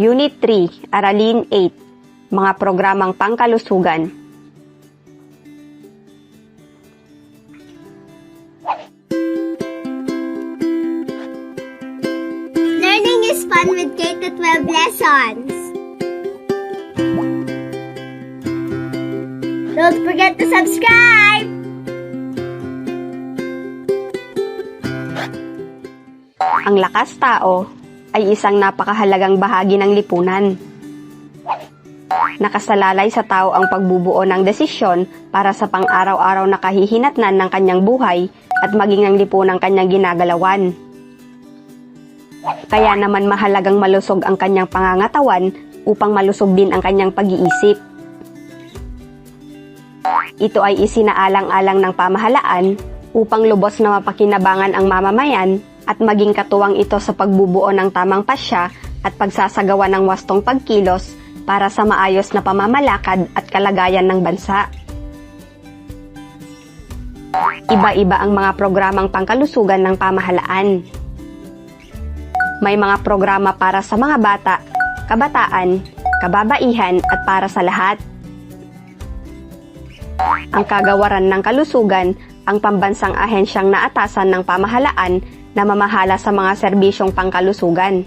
Unit 3, Aralin 8, Mga Programang Pangkalusugan. Learning is fun with K-12 lessons. Don't forget to subscribe! Ang lakas tao ay isang napakahalagang bahagi ng lipunan. Nakasalalay sa tao ang pagbubuo ng desisyon para sa pang-araw-araw na kahihinatnan ng kanyang buhay at maging ang lipunang kanyang ginagalawan. Kaya naman mahalagang malusog ang kanyang pangangatawan upang malusog din ang kanyang pag-iisip. Ito ay isinaalang-alang ng pamahalaan upang lubos na mapakinabangan ang mamamayan at maging katuwang ito sa pagbubuo ng tamang pasya at pagsasagawa ng wastong pagkilos para sa maayos na pamamalakad at kalagayan ng bansa. Iba-iba ang mga programang pangkalusugan ng pamahalaan. May mga programa para sa mga bata, kabataan, kababaihan at para sa lahat. Ang kagawaran ng kalusugan ang pambansang ahensyang naatasan ng pamahalaan na mamahala sa mga serbisyong pangkalusugan.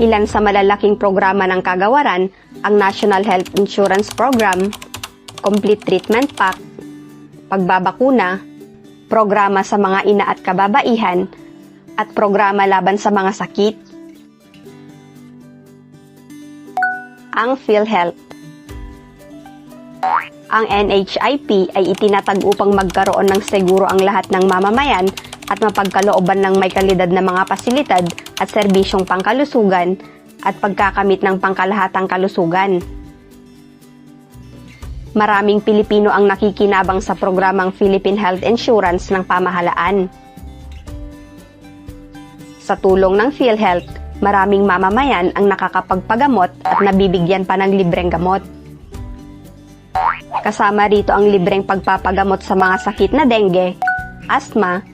Ilan sa malalaking programa ng kagawaran ang National Health Insurance Program, Complete Treatment Pack, pagbabakuna, programa sa mga ina at kababaihan, at programa laban sa mga sakit. Ang PhilHealth ang NHIP ay itinatag upang magkaroon ng seguro ang lahat ng mamamayan at mapagkalooban ng may kalidad na mga pasilidad at serbisyong pangkalusugan at pagkakamit ng pangkalahatang kalusugan. Maraming Pilipino ang nakikinabang sa programang Philippine Health Insurance ng pamahalaan. Sa tulong ng PhilHealth, maraming mamamayan ang nakakapagpagamot at nabibigyan pa ng libreng gamot. Kasama rito ang libreng pagpapagamot sa mga sakit na dengue, asthma,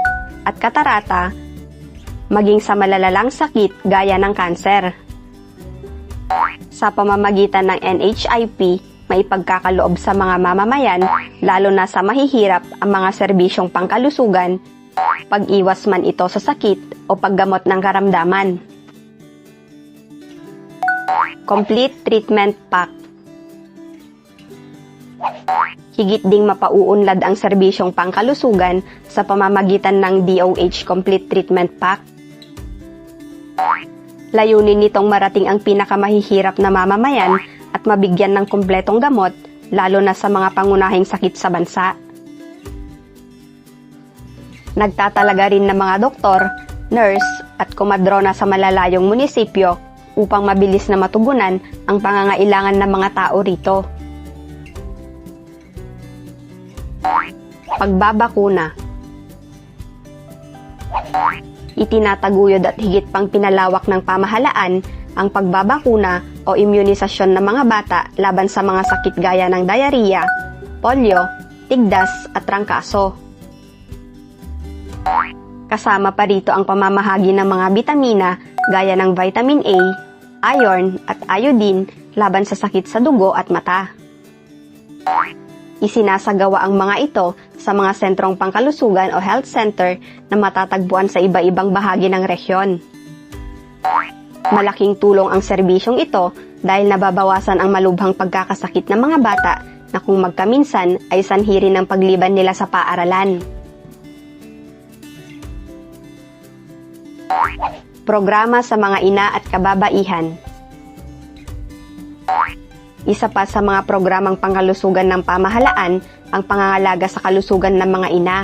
at katarata, maging sa malalalang sakit gaya ng kanser. Sa pamamagitan ng NHIP, may pagkakaloob sa mga mamamayan, lalo na sa mahihirap ang mga serbisyong pangkalusugan, pag-iwas man ito sa sakit o paggamot ng karamdaman. Complete Treatment Pack Higit ding mapauunlad ang serbisyong pangkalusugan sa pamamagitan ng DOH Complete Treatment Pack. Layunin nitong marating ang pinakamahihirap na mamamayan at mabigyan ng kumpletong gamot lalo na sa mga pangunahing sakit sa bansa. Nagtatalaga rin ng mga doktor, nurse at kumadrona sa malalayong munisipyo upang mabilis na matugunan ang pangangailangan ng mga tao rito. Pagbabakuna Itinataguyod at higit pang pinalawak ng pamahalaan ang pagbabakuna o immunisasyon ng mga bata laban sa mga sakit gaya ng diarrhea, polio, tigdas at trangkaso. Kasama pa rito ang pamamahagi ng mga bitamina gaya ng vitamin A, iron at iodine laban sa sakit sa dugo at mata. Isinasagawa ang mga ito sa mga sentrong pangkalusugan o health center na matatagpuan sa iba-ibang bahagi ng rehiyon. Malaking tulong ang serbisyong ito dahil nababawasan ang malubhang pagkakasakit ng mga bata na kung magkaminsan ay sanhi rin ng pagliban nila sa paaralan. Programa sa mga ina at kababaihan isa pa sa mga programang pangkalusugan ng pamahalaan ang pangangalaga sa kalusugan ng mga ina.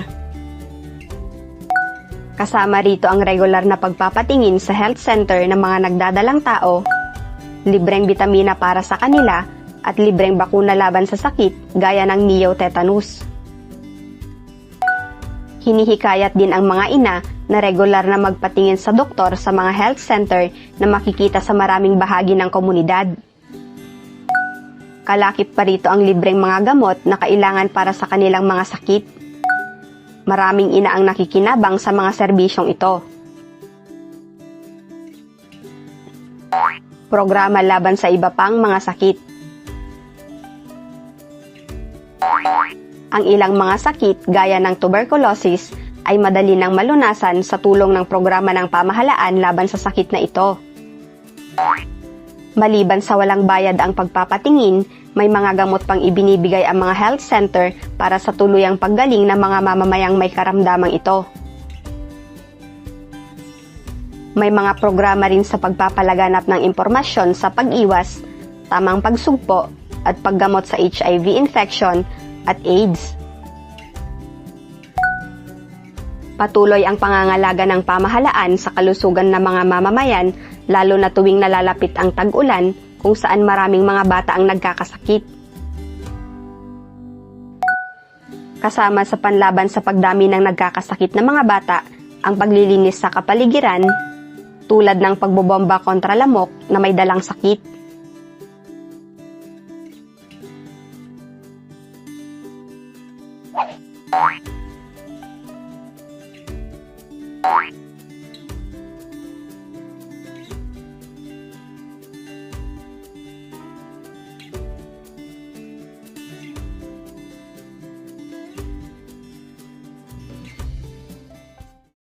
Kasama rito ang regular na pagpapatingin sa health center ng mga nagdadalang tao, libreng bitamina para sa kanila, at libreng bakuna laban sa sakit gaya ng neotetanus. Hinihikayat din ang mga ina na regular na magpatingin sa doktor sa mga health center na makikita sa maraming bahagi ng komunidad. Kalakip pa rito ang libreng mga gamot na kailangan para sa kanilang mga sakit. Maraming ina ang nakikinabang sa mga serbisyong ito. programa laban sa iba pang mga sakit. Ang ilang mga sakit gaya ng tuberculosis ay madali nang malunasan sa tulong ng programa ng pamahalaan laban sa sakit na ito. Maliban sa walang bayad ang pagpapatingin, may mga gamot pang ibinibigay ang mga health center para sa tuluyang paggaling ng mga mamamayang may karamdamang ito. May mga programa rin sa pagpapalaganap ng impormasyon sa pag-iwas, tamang pagsugpo, at paggamot sa HIV infection at AIDS. Patuloy ang pangangalaga ng pamahalaan sa kalusugan ng mga mamamayan lalo na tuwing nalalapit ang tag-ulan kung saan maraming mga bata ang nagkakasakit. Kasama sa panlaban sa pagdami ng nagkakasakit na mga bata ang paglilinis sa kapaligiran tulad ng pagbobomba kontra lamok na may dalang sakit.